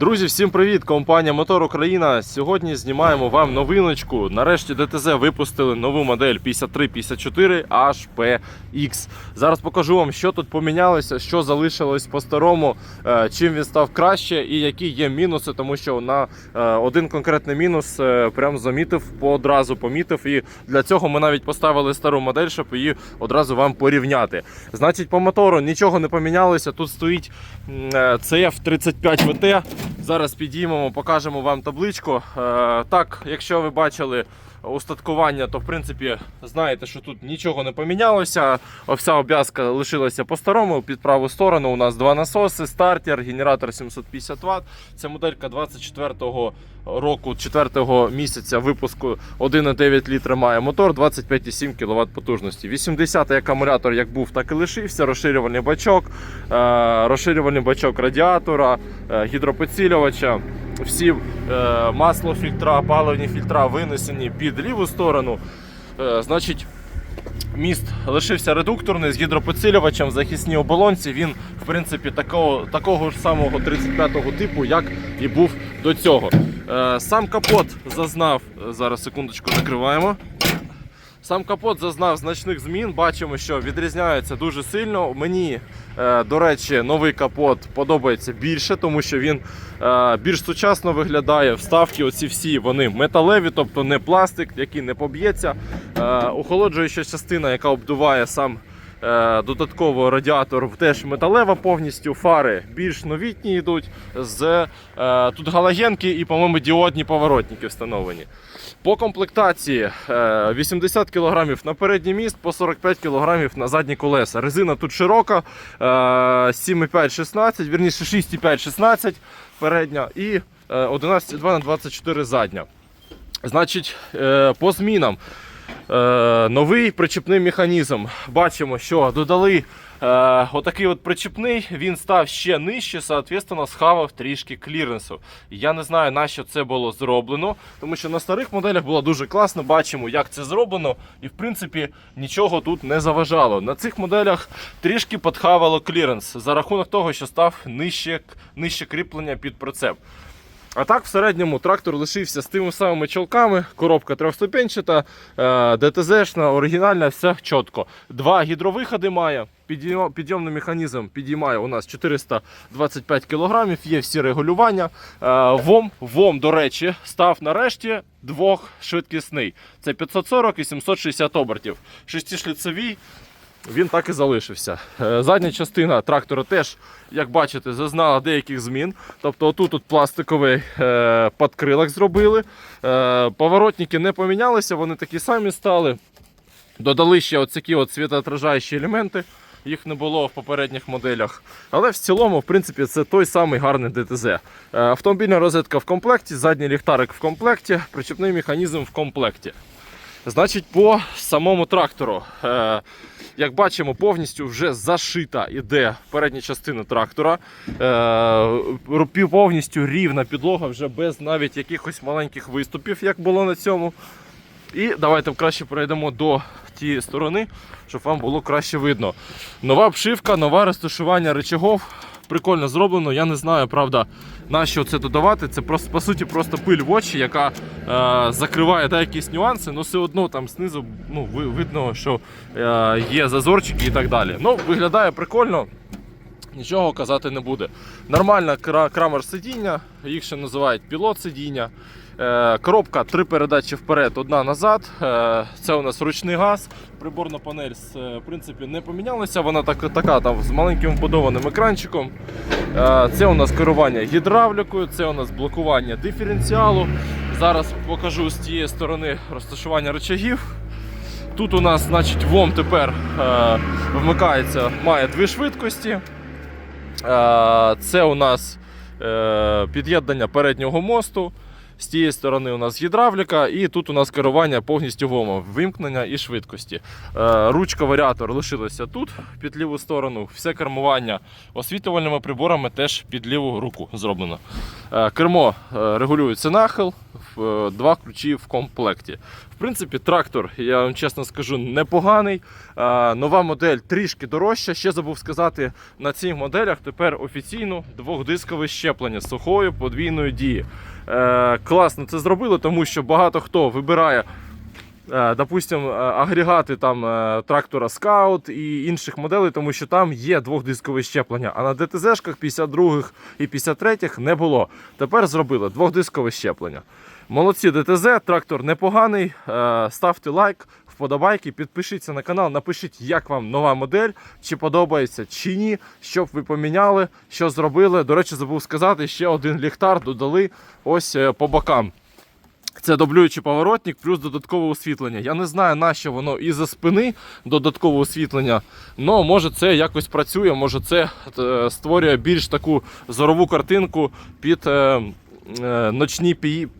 Друзі, всім привіт! Компанія Мотор Україна. Сьогодні знімаємо вам новиночку. Нарешті ДТЗ випустили нову модель 5354 HPX. Зараз покажу вам, що тут помінялося, що залишилось по-старому, е, чим він став краще і які є мінуси, тому що на е, один конкретний мінус е, прям замітив, одразу помітив. І для цього ми навіть поставили стару модель, щоб її одразу вам порівняти. Значить, по мотору нічого не помінялося. Тут стоїть м, е, CF35 VT. Зараз підіймемо, покажемо вам табличку. Е, так, якщо ви бачили устаткування, то в принципі знаєте, що тут нічого не помінялося. Вся обв'язка лишилася по-старому. Під праву сторону у нас два насоси, стартер, генератор 750 Вт. Це моделька 24-го року, 4-го місяця випуску 1,9 літра має мотор, 25,7 кВт потужності. 80-й акумулятор як був, так і лишився. Розширювальний бачок, е, розширювальний бачок радіатора, е, гідропідсилювача. Всі масло фільтра, паливні фільтра винесені під ліву сторону. Е, значить, міст лишився редукторний з гідропоцілювачем в захисній оболонці. Він, в принципі, такого, такого ж самого 35-го типу, як і був до цього. Е, сам капот зазнав, е, зараз секундочку закриваємо. Сам капот зазнав значних змін. Бачимо, що відрізняється дуже сильно. Мені, е, до речі, новий капот подобається більше, тому що він е, більш сучасно виглядає. Вставки, оці всі вони металеві, тобто не пластик, який не поб'ється. Е, охолоджуюча частина, яка обдуває сам. Е, Додатково радіатор теж металева повністю, фари більш новітні йдуть. З, е, тут галогенки і, по-моєму, діодні поворотники встановлені. По комплектації е, 80 кг на передній міст, по 45 кг на задні колеса. Резина тут широка, е, 7,5-16, вірніше 6,5-16 передня і е, 11,2 на 24 задня. Значить, е, по змінам. Е, новий причепний механізм. Бачимо, що додали е, отакий от причепний, він став ще нижче, соответственно, схавав трішки кліренсу. Я не знаю, на що це було зроблено, тому що на старих моделях було дуже класно. Бачимо, як це зроблено, і в принципі нічого тут не заважало. На цих моделях трішки подхавало кліренс за рахунок того, що став нижче, нижче кріплення під прицеп. А так, в середньому трактор лишився з тими самими чолками, коробка трьохступенчата, е, ДТЗшна, оригінальна, все чітко. Два гідровиходи має. Підйомний механізм підіймає у нас 425 кг, є всі регулювання. Е, ВОМ, ВОМ, до речі, став нарешті двохшвидкісний. Це 540 і 760 обертів. Шестишліцевий. Він так і залишився. Е, Задня частина трактора теж, як бачите, зазнала деяких змін. Тобто отут тут пластиковий е, подкрилок зробили. Е, поворотники не помінялися, вони такі самі стали. Додали ще оці от світоотражаючі елементи. Їх не було в попередніх моделях. Але в цілому, в принципі, це той самий гарний ДТЗ. Автомобільна розетка в комплекті, задній ліхтарик в комплекті, причепний механізм в комплекті. Значить, по самому трактору. Як бачимо, повністю вже зашита іде передня частина трактора. Е, повністю рівна підлога, вже без навіть якихось маленьких виступів, як було на цьому. І давайте краще перейдемо до тієї сторони, щоб вам було краще видно. Нова обшивка, нове розташування речагов. Прикольно зроблено. Я не знаю, правда, на що це додавати. Це просто по суті просто пиль в очі, яка е, закриває та, якісь нюанси, але все одно там знизу ну, видно, що е, є зазорчики і так далі. Ну, виглядає прикольно. Нічого казати не буде. Нормальна крамер сидіння, їх ще називають пілот сидіння. Е, Коробка три передачі вперед, одна назад. Е, Це у нас ручний газ. Приборна панель е, в принципі не помінялася. Вона так, така там з маленьким вбудованим екранчиком. Це у нас керування гідравлікою, це у нас блокування диференціалу. Зараз покажу з тієї сторони розташування рычагів. Тут у нас, значить, ВОМ тепер вмикається, має дві швидкості. Це у нас під'єднання переднього мосту. З тієї сторони у нас гідравліка, і тут у нас керування повністю ВОМа, вимкнення і швидкості. Е, Ручка варіатор лишилася тут під ліву сторону. Все кермування освітлювальними приборами теж під ліву руку зроблено. Е, Кермо е, регулюється нахил, два ключі в комплекті. В принципі, трактор, я вам чесно скажу, непоганий. Нова модель трішки дорожча. Ще забув сказати, на цих моделях тепер офіційно двохдискове щеплення з сухою подвійною дії. Е, Класно це зробили, тому що багато хто вибирає. е, Допустим, е, агрегати там трактора Scout і інших моделей, тому що там є двохдискове щеплення. А на ДТЗ-шках 52-х і 53-х не було. Тепер зробили двохдискове щеплення. Молодці ДТЗ, трактор непоганий. Ставте лайк, вподобайки, підпишіться на канал, напишіть, як вам нова модель, чи подобається, чи ні, що б ви поміняли, що зробили. До речі, забув сказати, ще один ліхтар додали ось е, по бокам. Це дублюючий поворотник плюс додаткове освітлення. Я не знаю, на що воно і за спини додаткове освітлення. але може це якось працює, може це е, створює більш таку зорову картинку під е, ночні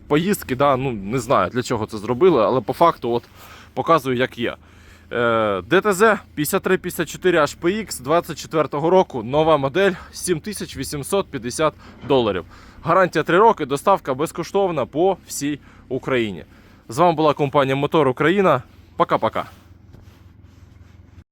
поїздки. Да? Ну, не знаю для чого це зробили, але по факту от, показую, як є. Е, ДТЗ 5354 HPX 24 року, нова модель 7850 доларів. Гарантія 3 роки, доставка безкоштовна по всій Україні. З вами була компанія Мотор Україна. Пока-пока.